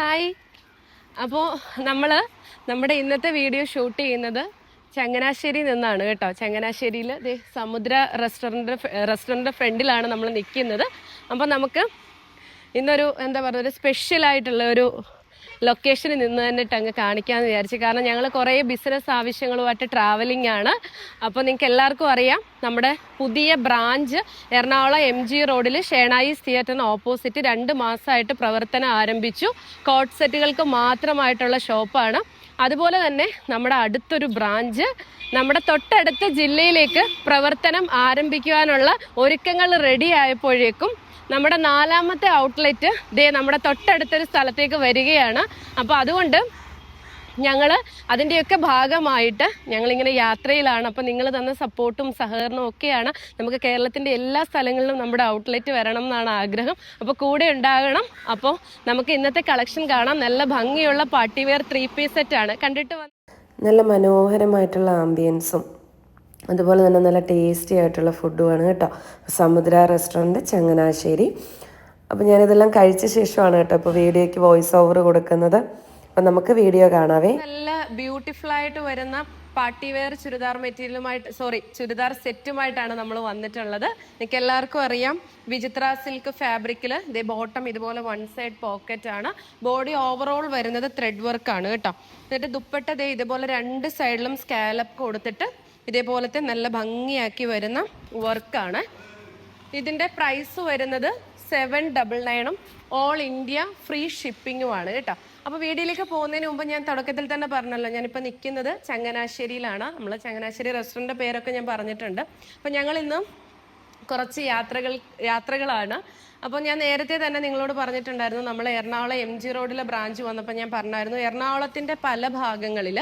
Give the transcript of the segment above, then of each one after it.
Hi. അപ്പോൾ നമ്മൾ നമ്മുടെ ഇന്നത്തെ വീഡിയോ ഷൂട്ട് ചെയ്യുന്നത് ചങ്ങനാശ്ശേരി നിന്നാണ് കേട്ടോ. ചങ്ങനാശ്ശേരിയിൽ ദേ സമുദ്ര റെസ്റ്റോറന്റ് റെസ്റ്റോറന്റ് ഫ്രണ്ടിലാണ് നമ്മൾ നിൽക്കുന്നത് അപ്പോൾ നമുക്ക് ഇന്നൊരു എന്താ പറയുക ഒരു സ്പെഷ്യലായിട്ടുള്ള ഒരു ലൊക്കേഷനിൽ നിന്ന് തന്നിട്ട് അങ്ങ് കാണിക്കാമെന്ന് വിചാരിച്ചു. കാരണം ഞങ്ങൾ കുറേ ബിസിനസ് ആവശ്യങ്ങളുമായിട്ട് ട്രാവലിംഗ് ആണ്. അപ്പോൾ നിങ്ങൾക്ക് എല്ലാവർക്കും അറിയാം നമ്മുടെ പുതിയ ബ്രാഞ്ച് എറണാകുളം എം ജി റോഡിൽ ഷേണായിസ് തിയേറ്ററിന് ഓപ്പോസിറ്റ് രണ്ട് മാസമായിട്ട് പ്രവർത്തനം ആരംഭിച്ചു. കോട്ട് സെറ്റുകൾക്ക് മാത്രമായിട്ടുള്ള ഷോപ്പാണ് അതുപോലെ തന്നെ നമ്മുടെ അടുത്തൊരു ബ്രാഞ്ച് നമ്മുടെ തൊട്ടടുത്ത ജില്ലയിലേക്ക് പ്രവർത്തനം ആരംഭിക്കുവാനുള്ള ഒരുക്കങ്ങൾ റെഡി ആയപ്പോഴേക്കും നമ്മുടെ നാലാമത്തെ ഔട്ട്ലെറ്റ് ദേ നമ്മുടെ തൊട്ടടുത്തൊരു സ്ഥലത്തേക്ക് വരികയാണ്. അപ്പോൾ അതുകൊണ്ട് ഞങ്ങൾ അതിന്റെയൊക്കെ ഭാഗമായിട്ട് ഞങ്ങളിങ്ങനെ യാത്രയിലാണ്. അപ്പോൾ നിങ്ങൾ തന്ന സപ്പോർട്ടും സഹകരണവും ഒക്കെയാണ് നമുക്ക് കേരളത്തിന്റെ എല്ലാ സ്ഥലങ്ങളിലും നമ്മുടെ ഔട്ട്ലെറ്റ് വരണം എന്നാണ് ആഗ്രഹം. അപ്പോൾ കൂടെ ഉണ്ടാകണം. അപ്പോൾ നമുക്ക് ഇന്നത്തെ കളക്ഷൻ കാണാം. നല്ല ഭംഗിയുള്ള പാർട്ടി വെയർ ത്രീ പീസ് സെറ്റാണ് കണ്ടിട്ട് നല്ല മനോഹരമായിട്ടുള്ള ആംബിയൻസും അതുപോലെ തന്നെ നല്ല ടേസ്റ്റി ആയിട്ടുള്ള ഫുഡുമാണ് കേട്ടോ. സമുദ്ര റെസ്റ്റോറന്റ് ചങ്ങനാശ്ശേരി. അപ്പോൾ ഞാനിതെല്ലാം കഴിച്ച ശേഷമാണ് കേട്ടോ ഇപ്പോൾ വീഡിയോയ്ക്ക് വോയിസ് ഓവർ കൊടുക്കുന്നത്. അപ്പോൾ നമുക്ക് വീഡിയോ കാണാവേ. നല്ല ബ്യൂട്ടിഫുൾ ആയിട്ട് വരുന്ന പാർട്ടി വെയർ ചുരിദാർ മെറ്റീരിയലുമായിട്ട് സോറി ചുരിദാർ സെറ്റുമായിട്ടാണ് നമ്മൾ വന്നിട്ടുള്ളത്. നിങ്ങൾക്ക് എല്ലാവർക്കും അറിയാം വിചിത്ര സിൽക്ക് ഫാബ്രിക്കിൽ ഇതേ ബോട്ടം ഇതുപോലെ വൺ സൈഡ് പോക്കറ്റ് ആണ്. ബോഡി ഓവറോൾ വരുന്നത് ത്രെഡ് വർക്ക് ആണ് കേട്ടോ. എന്നിട്ട് ദുപ്പട്ട ദേ ഇതുപോലെ രണ്ട് സൈഡിലും സ്കാലപ്പ് കൊടുത്തിട്ട് ഇതേപോലത്തെ നല്ല ഭംഗിയാക്കി വരുന്ന വർക്കാണ്. ഇതിന്റെ പ്രൈസ് വരുന്നത് സെവൻ ഡബിൾ നയനും ഓൾ ഇന്ത്യ ഫ്രീ ഷിപ്പിങ്ങുമാണ് കേട്ടോ. അപ്പോൾ വീഡിയോയിലേക്ക് പോകുന്നതിന് മുമ്പ് ഞാൻ തുടക്കത്തിൽ തന്നെ പറഞ്ഞല്ലോ ഞാനിപ്പോൾ നിൽക്കുന്നത് ചങ്ങനാശ്ശേരിയിലാണ്. നമ്മൾ ചങ്ങനാശ്ശേരി റെസ്റ്റോറന്റ് പേരൊക്കെ ഞാൻ പറഞ്ഞിട്ടുണ്ട്. അപ്പോൾ ഞങ്ങൾ ഇന്ന് കുറച്ച് യാത്രകൾ യാത്രകളാണ്. അപ്പോൾ ഞാൻ നേരത്തെ തന്നെ നിങ്ങളോട് പറഞ്ഞിട്ടുണ്ടായിരുന്നു നമ്മൾ എറണാകുളം എം ജി റോഡിലെ ബ്രാഞ്ച് വന്നപ്പോൾ ഞാൻ പറഞ്ഞായിരുന്നു എറണാകുളത്തിന്റെ പല ഭാഗങ്ങളിൽ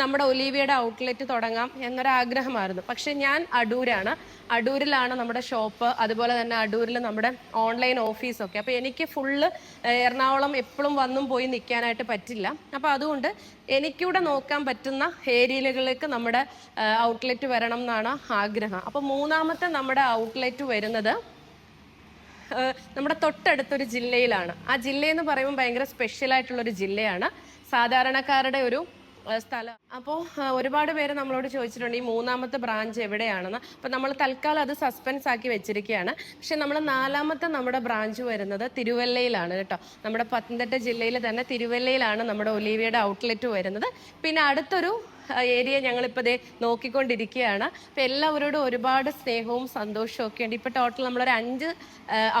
നമ്മുടെ ഒലീവിയുടെ ഔട്ട്ലെറ്റ് തുടങ്ങാം എന്നൊരാഗ്രഹമായിരുന്നു. പക്ഷേ ഞാൻ അടൂരാണ്. അടൂരിലാണ് നമ്മുടെ ഷോപ്പ് അതുപോലെ തന്നെ അടൂരിൽ നമ്മുടെ ഓൺലൈൻ ഓഫീസൊക്കെ അപ്പോൾ എനിക്ക് ഫുള്ള് എറണാകുളം എപ്പോഴും വന്നും പോയി നിൽക്കാനായിട്ട് പറ്റില്ല. അപ്പോൾ അതുകൊണ്ട് എനിക്കിവിടെ നോക്കാൻ പറ്റുന്ന ഏരിയകളിലേക്ക് നമ്മുടെ ഔട്ട്ലെറ്റ് വരണം എന്നാണ് ആഗ്രഹം. അപ്പോൾ മൂന്നാമത്തെ നമ്മുടെ ഔട്ട്ലെറ്റ് വരുന്നത് നമ്മുടെ തൊട്ടടുത്തൊരു ജില്ലയിലാണ്. ആ ജില്ലയെന്ന് പറയുമ്പോൾ ഭയങ്കര സ്പെഷ്യൽ ആയിട്ടുള്ള ഒരു ജില്ലയാണ്. സാധാരണക്കാരുടെ ഒരു സ്ഥലം. അപ്പോൾ ഒരുപാട് പേര് നമ്മളോട് ചോദിച്ചിട്ടുണ്ട് ഈ മൂന്നാമത്തെ ബ്രാഞ്ച് എവിടെയാണെന്ന്? അപ്പോൾ നമ്മൾ തൽക്കാലം അത് സസ്പെൻസ് ആക്കി വെച്ചിരിക്കുകയാണ്. പക്ഷെ നമ്മൾ നാലാമത്തെ നമ്മുടെ ബ്രാഞ്ച് വരുന്നത് തിരുവല്ലയിലാണ് കേട്ടോ. നമ്മുടെ പത്തനംതിട്ട ജില്ലയിൽ തന്നെ തിരുവല്ലയിലാണ് നമ്മുടെ ഒലീവിയുടെ ഔട്ട്ലെറ്റ് വരുന്നത്. പിന്നെ അടുത്തൊരു ഏരിയ ഞങ്ങളിപ്പോൾ ദേ നോക്കിക്കൊണ്ടിരിക്കുകയാണ്. അപ്പോൾ എല്ലാവരോടും ഒരുപാട് സ്നേഹവും സന്തോഷവും ഒക്കെ ഉണ്ട്. ഇപ്പോൾ ടോട്ടൽ നമ്മളൊരു അഞ്ച്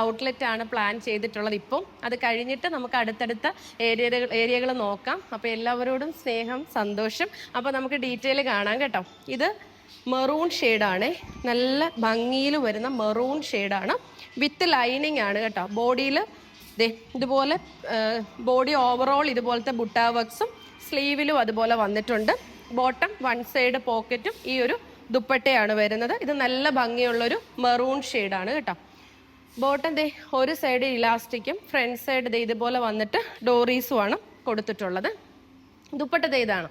ഔട്ട്ലെറ്റ് ആണ് പ്ലാൻ ചെയ്തിട്ടുള്ളത് ഇപ്പം. അത് കഴിഞ്ഞിട്ട് നമുക്ക് അടുത്തടുത്ത ഏരിയകൾ ഏരിയകൾ നോക്കാം. അപ്പോൾ എല്ലാവരോടും സ്നേഹം സന്തോഷം. അപ്പോൾ നമുക്ക് ഡീറ്റെയിൽ കാണാം കേട്ടോ. ഇത് മെറൂൺ ഷെയ്ഡാണ് നല്ല ഭംഗിയിൽ വരുന്ന മെറൂൺ ഷെയ്ഡാണ് വിത്ത് ലൈനിങ് ആണ് കേട്ടോ. ബോഡിയിൽ ഇതുപോലെ ബോഡി ഓവറോൾ ഇതുപോലത്തെ ബുട്ട വർക്ക്സും സ്ലീവിലും അതുപോലെ വന്നിട്ടുണ്ട്. ബോട്ടം വൺ സൈഡ് പോക്കറ്റും ഈ ഒരു ദുപ്പട്ടയാണ് വരുന്നത്. ഇത് നല്ല ഭംഗിയുള്ളൊരു മെറൂൺ ഷെയ്ഡാണ് കേട്ടോ. ബോട്ടം ദേ ഒരു സൈഡ് ഇലാസ്റ്റിക്കും ഫ്രണ്ട് സൈഡ് ദേ ഇതുപോലെ വന്നിട്ട് ഡോറീസുമാണ് കൊടുത്തിട്ടുള്ളത്. ദുപ്പട്ട ദേ ഇതാണ്.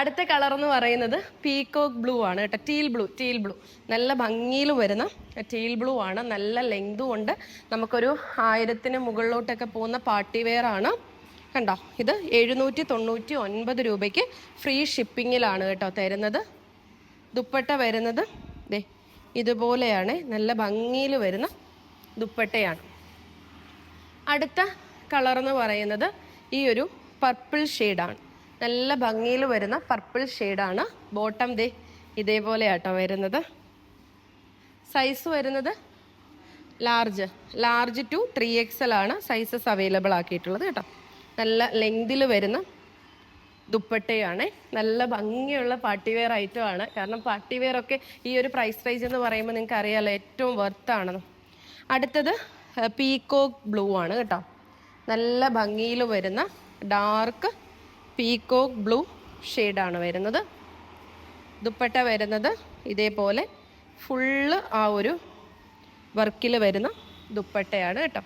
അടുത്ത കളർ എന്ന് പറയുന്നത് പീകോക്ക് ബ്ലൂ ആണ് കേട്ടോ. ടീൽ ബ്ലൂ ടീൽ ബ്ലൂ നല്ല ഭംഗിയിൽ വരുന്ന ടീൽ ബ്ലൂ ആണ്. നല്ല ലെങ്തും ഉണ്ട്. നമുക്കൊരു ആയിരത്തിന് മുകളിലോട്ടൊക്കെ പോകുന്ന പാർട്ടി വെയർ ആണ്. കണ്ടോ? ഇത് എഴുന്നൂറ്റി തൊണ്ണൂറ്റി ഒൻപത് രൂപയ്ക്ക് ഫ്രീ ഷിപ്പിങ്ങിലാണ് കേട്ടോ തരുന്നത്. ദുപ്പട്ട വരുന്നത് ദേ ഇതുപോലെയാണ്. നല്ല ഭംഗിയിൽ വരുന്ന ദുപ്പട്ടയാണ്. അടുത്ത കളർ എന്ന് പറയുന്നത് ഈ ഒരു പർപ്പിൾ ഷെയ്ഡാണ് നല്ല ഭംഗിയിൽ വരുന്ന പർപ്പിൾ ഷെയ്ഡാണ് ബോട്ടം ദേ ഇതേപോലെ ആട്ടോ വരുന്നത്. സൈസ് വരുന്നത് large large to three XL ആണ്. സൈസസ് അവൈലബിൾ ആക്കിയിട്ടുള്ളത് കേട്ടോ. നല്ല ലെങ്തിൽ വരുന്ന ദുപ്പട്ടയാണ്. നല്ല ഭംഗിയുള്ള പാർട്ടി വെയർ ഐറ്റം ആണ്. കാരണം പാർട്ടി ഒക്കെ ഈ ഒരു പ്രൈസ് റേഞ്ച് എന്ന് പറയുമ്പോൾ നിങ്ങൾക്ക് അറിയാമല്ലോ ഏറ്റവും വർത്ത് അടുത്തത് പീകോക്ക് ബ്ലൂ ആണ് കേട്ടോ. നല്ല ഭംഗിയിൽ വരുന്ന ഡാർക്ക് പീകോക്ക് ബ്ലൂ ഷെയ്ഡാണ് വരുന്നത്. ദുപ്പട്ട വരുന്നത് ഇതേപോലെ ഫുള്ള് ആ ഒരു വർക്കിൽ വരുന്ന ദുപ്പട്ടയാണ് കേട്ടോ.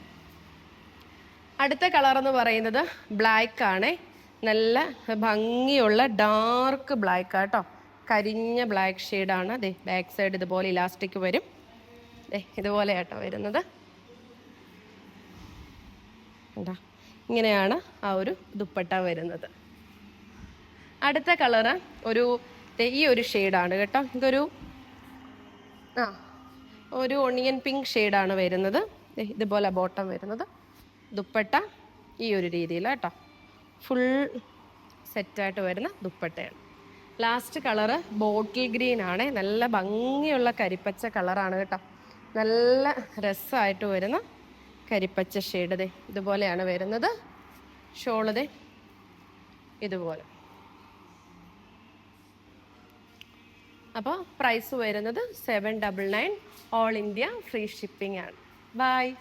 അടുത്ത കളർ എന്ന് പറയുന്നത് ബ്ലാക്ക് ആണ്. നല്ല ഭംഗിയുള്ള ഡാർക്ക് ബ്ലാക്ക് കേട്ടോ കരിഞ്ഞ ബ്ലാക്ക് ഷെയ്ഡാണ് അതെ ബാക്ക് സൈഡ് ഇതുപോലെ ഇലാസ്റ്റിക് വരും. അതെ ഇതുപോലെ കേട്ടോ വരുന്നത്. എന്താ ഇങ്ങനെയാണ് ആ ഒരു ദുപ്പട്ട വരുന്നത്. അടുത്ത കളറ് ഒരു ഈ ഒരു ഷെയ്ഡാണ് കേട്ടോ. ഇതൊരു ആ ഒരു ഒണിയൻ പിങ്ക് ഷെയ്ഡാണ് വരുന്നത്. ഇതുപോലെ ബോട്ടം വരുന്നത്. ദുപ്പട്ട ഈ ഒരു രീതിയിൽ കേട്ടോ ഫുൾ സെറ്റായിട്ട് വരുന്ന ദുപ്പട്ടയാണ്. ലാസ്റ്റ് കളറ് ബോട്ടിൽ ഗ്രീൻ ആണ്. നല്ല ഭംഗിയുള്ള കരിപ്പച്ച കളറാണ് കേട്ടോ. നല്ല രസമായിട്ട് വരുന്ന കരിപ്പച്ച ഷെയ്ഡ് ദേ. ഇതുപോലെയാണ് വരുന്നത്. ഷോൾ ദേ. ഇതുപോലെ. അപ്പോൾ പ്രൈസ് വരുന്നത് seven double nine all India free shipping ആണ്. ബൈ